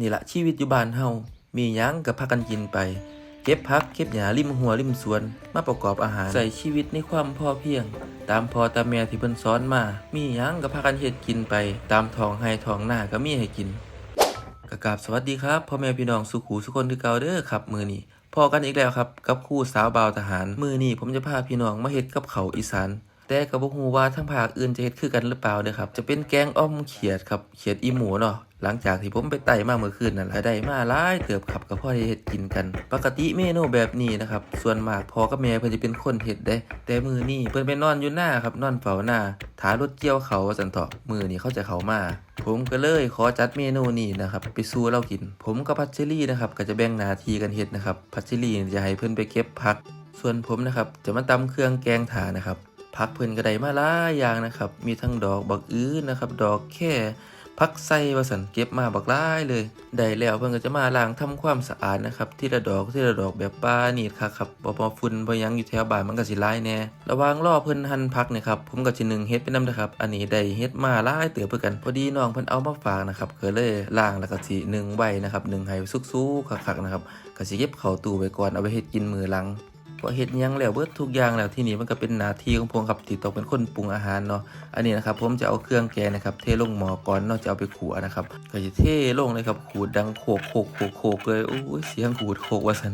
นี่ละชีวิตอยู่บ้านเฮามีหยังกับพากันกินไป เก็บพักเก็บหญ้าริมหัวริมสวน มาประกอบอาหาร ใส่ชีวิตในความพอเพียง ตามพอตามแม่ที่เพิ่นสอนมา มีหยังกับพากันเฮ็ดกินไป ตามท้องให้ท้องหน้าก็มีให้กินกระกาบสวัสดีครับพ่อแม่พี่น้องสุขูสุคนคือเก่าเด้อครับมือนี้พอกันอีกแล้วครับกับคู่สาวบาวทหาร มือนี้ผมจะพาพี่น้องมาเฮ็ดกับเขาอีสาน แต่ก็บ่ฮู้ว่าทั้งภาคอื่นจะเฮ็ดคือกันหรือเปล่าเด้อครับ จะเป็นแกงอ้อมเขียดครับ เขียดอีหมูเนาะ หลังจากที่ผมไปไต่มาเมื่อคืนนั่นแหละได้มาหลายเติบครับก็พอได้เฮ็ดกินกัน ปกติเมนูแบบนี้นะครับ ส่วนมากพอกับแม่เพิ่นจะเป็นคนเฮ็ดได้แต่มือนี้เพิ่นไปนอนอยู่หน้าครับ นอนเฝ้าหน้าถารถเกี่ยวเขาว่าซั่นเถาะมือนี้เขาจะเข้ามาผมก็เลยขอจัดเมนูนี้นะครับไปสู่เรากิน ผมกับพัชเชอรี่นะครับก็จะแบ่งหน้าที่กันเฮ็ดนะครับพัชเชอรี่จะให้เพิ่นไปเก็บผัก ส่วนผมนะครับจะมาตำเครื่องแกงถานะครับ ผักเพิ่นก็ได้มาหลายอย่างนะครับ มีทั้งดอกบักอื้อนะครับ ดอกแค่ผักไส้ว่าสันเก็บมาบักหลายเลย ได้แล้วเพิ่นก็จะมาล้างทำความสะอาดนะครับ ที่ละดอกที่ละดอกแบบป้านีดครับครับบ่พอฝุ่นบ่ยังอยู่แถวบ้านมันก็สิหลายแน่ระหว่างรอเพิ่นหั่นผักเนี่ยครับ ผมก็สินึ่งเฮ็ดไปนำนะครับ อันนี้ได้เฮ็ดมาหลายเตือเพื่อกัน พอดีน้องเพิ่นเอามาฝากนะครับก็เลยล้างแล้วก็สินึ่งไว้นะครับหนึ่งให้สุกๆคักๆนะครับก็สิเก็บเข้าตู้ไว้ก่อนเอาไว้เฮ็ดกินมื้อหลัง พอเห็ดยังแล้วเบิดทุกอย่างแล้วที่นี่มันก็เป็นหน้าที่ของผมครับที่ต้องเป็นคนปรุงอาหารเนาะอันนี้นะครับผมจะเอาเครื่องแกงนะครับเทลงหม้อก่อนเนาะจะเอาไปขัวนะครับก็จะเทลงเลยครับขูดดังโขกโขกโขกโขกเลยโอ้ยเสียงขูดโขกว่าสัน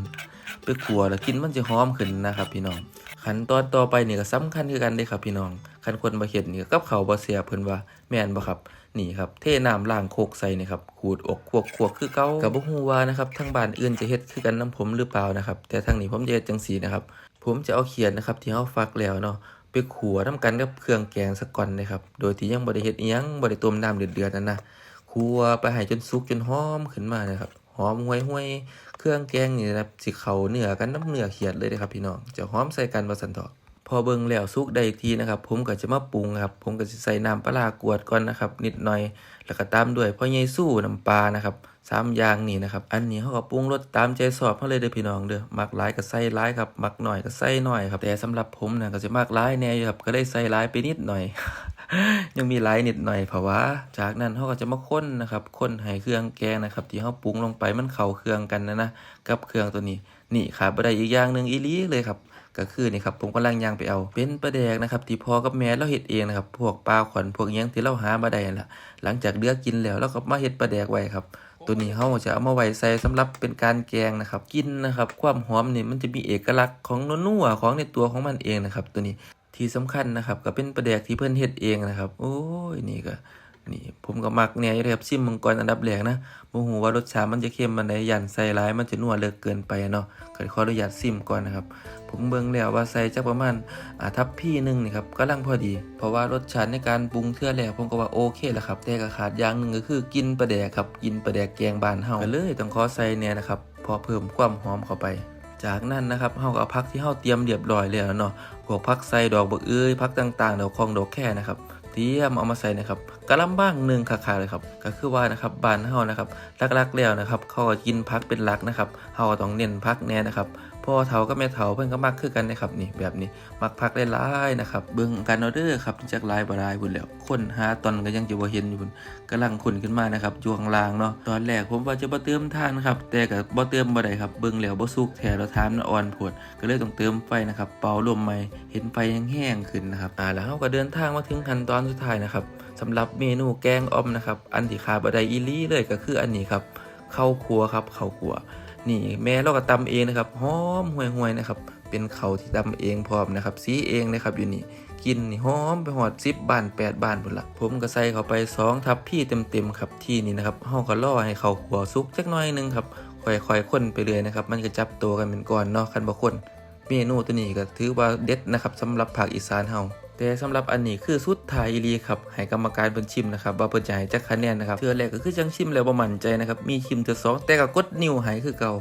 ไปขัวแล้วกินมันจะหอมขึ้นนะครับพี่น้องขั้นตอนต่อไปนี่ก็สำคัญคือกันเลยครับพี่น้อง คันคนบ่เฮ็ดนี่กับเขาบ่เสียเพิ่นว่าแม่นบ่ครับนี่ครับเทน้ำล้างโคกใส่นี่ครับขูดอกควกควกคือเก่ากับบ่ฮู้ว่านะครับทางบ้านอื่นจะเฮ็ดคือกันนํผมหรือเปล่านะครับ แต่ทางนี้ผมจะเฮ็ดจังซี่นะครับ ผมจะเอาเขียดนะครับที่เฮาฟักแล้วเนาะไปขัวน้ำกันกับเครื่องแกงสักก่อนนะครับโดยที่ยังบ่ได้เฮ็ดอิหยังบ่ได้ต้มน้ำเดือดๆนั่นนะขัวไปให้จนสุกจนหอมขึ้นมานะครับหอมห่วยๆเครื่องแกงนี่นะครับสิเข้าเนื้อกันน้ำเนื้อเขียดเลยนะครับพี่น้องจะหอมใส่กันว่าซั่นเถาะ พอเบิ่งแล้วสุกได้อีกทีนะครับ ผมก็จะมาปรุงครับ ผมก็จะใส่น้ำปลาร้ากวดก่อนนะครับ นิดหน่อย แล้วก็ตามด้วยพ่อใหญ่สู้น้ำปลานะครับสามอย่างนี่นะครับ อันนี้เขาก็ปรุงรสตามใจชอบเขาเลยเด้อพี่น้องเด้อมักหลายก็ใส่หลายครับมักหน่อยก็ใส่หน่อยครับแต่สำหรับผมนะก็จะมักหลายแน่อยู่ครับก็เลยใส่หลายไปนิดหน่อย ยังมีหลายนิดหน่อยเพราะว่า จากนั้นเขาก็จะมาค้นนะครับค้นให้เครื่องแกงนะครับ ที่เขาปรุงลงไปมันเข้าเครื่องกันนะนะกับเครื่องตัวนี้ นี่ขาดบ่ได้อีกอย่างหนึ่งอีลีเลยครับก็คือนี่ครับผมกำลังย่างไปเอา เป็นปลาแดกนะครับที่พ่อกับแม่เราเฮ็ดเองนะครับพวกปลาขวัญพวกยังที่เราหามาได้ละหลังจากเลือกกินแล้วเราก็มาเฮ็ดปลาแดกไว้ครับ ตัวนี้เราจะเอามาไว้ใส่สำหรับเป็นการแกงนะครับกินนะครับ ความหอมนี่มันจะมีเอกลักษณ์ของนัวๆของในตัวของมันเองนะครับ ตัวนี้ที่สำคัญนะครับ ก็เป็นปลาแดกที่เพิ่นเฮ็ดเองนะครับ โอ้ยนี่ก็ นี่ผมก็มักแหน่ยู่เลยครับซิมมังกรอันดับแรกนะบ่ฮู้ว่ารสชาติมันจะเค็มมันใดยันใส่หลายมันจะนัวเลิกเกินไปเนาะก็ขออนุญาตซิมก่อนนะครับ ผมเบิ่งแล้วว่าใส่จักประมาณอ่าทัพพี่หนึ่งนี่ครับกำลังพอดี เพราะว่ารสชาติในการปรุงเทื่อแรกผมก็ว่าโอเคแล้วครับ แต่ก็ขาดอย่างหนึ่งก็คือกินปลาแดกครับกินปลาแดกแกงบานเฮาก็เลยต้องขอใส่แหน่ยนะครับพอเพิ่มความหอมเข้าไปจากนั้นนะครับเฮาก็เอาผักที่เฮาเตรียมเรียบร้อยแล้วเนาะพวกผักใส่ดอกบักเอ้ยผักต่างๆดอกคองดอกแค่นะครับ เตรียมเอามาใส่นะครับกะลำบ้างหนึ่งขาๆเลยครับก็คือว่านะครับบ้านเฮานะครับลักๆแล้วนะครับเขาก็กินพักเป็นหลักนะครับเฮาต้องเน้นพักแน่นะครับพ่อเฒ่าก็แม่เฒ่าเพิ่นก็มักคือกันนะครับนี่แบบนี้มักพักหลายๆนะครับเบิ่งกันเอาเด้อครับจักหลายบ่หลายพุ่นแหล้วคนหาตอนก็ยังจะบ่เห็นอยู่พุ่นกำลังขุนขึ้นมานะครับอยู่ข้างล่างเนาะตอนแรกผมว่าจะบ่เติมทานครับแต่ก็บ่เติมบ่ได้ครับเบิ่งแล้วบ่สุกแท้แล้วทานมันอ่อนโพดก็เลยต้องเติมไฟนะครับเป่าลมใหม่เห็นไฟแห้งๆขึ้นนะครับอ่าแล้วเฮาก็เดินทางมาถึงขั้นตอนสุดท้ายนะครับสำหรับเมนูแกงอ่อมนะครับ อันที่ขาบ่ไดอีลี่เลยก็คืออันนี้ครับข้าวครัวครับข้าวครัว นี่แม่เราก็ตำเองนะครับหอมห่วยๆนะครับ เป็นเขาที่ตำเองพร้อมนะครับสีเองนะครับอยู่นี่กินนี่หอมไปหอด10บบาน8บานพุ่นละผมก็ใส่เข้าไป2ทับพี่เต็มๆครับที่นี่นะครับเฮาก็รอให้ข้าวครัวสุกจักหน่อยหนึงครับค่อยๆคนไปเรื่อยนะครับ มันก็จับตัวกันเป็นก้อนเนาะคันบ่คนเมนูตัวนี้ก็ถือว่าเด็ดนะครับสำหรับภาคอีสานเฮา แต่สำหรับอันนี้คือสุดท้ายอีลีครับให้กรรมการเพิ่นชิมนะครับว่าเพิ่นจะให้จักคะแนนนะครับเทื่อแรกก็คือจังชิมแล้วบ่มั่นใจนะครับมีชิมเทื่อสองแต่ก็กดนิ้วให้คือเก่า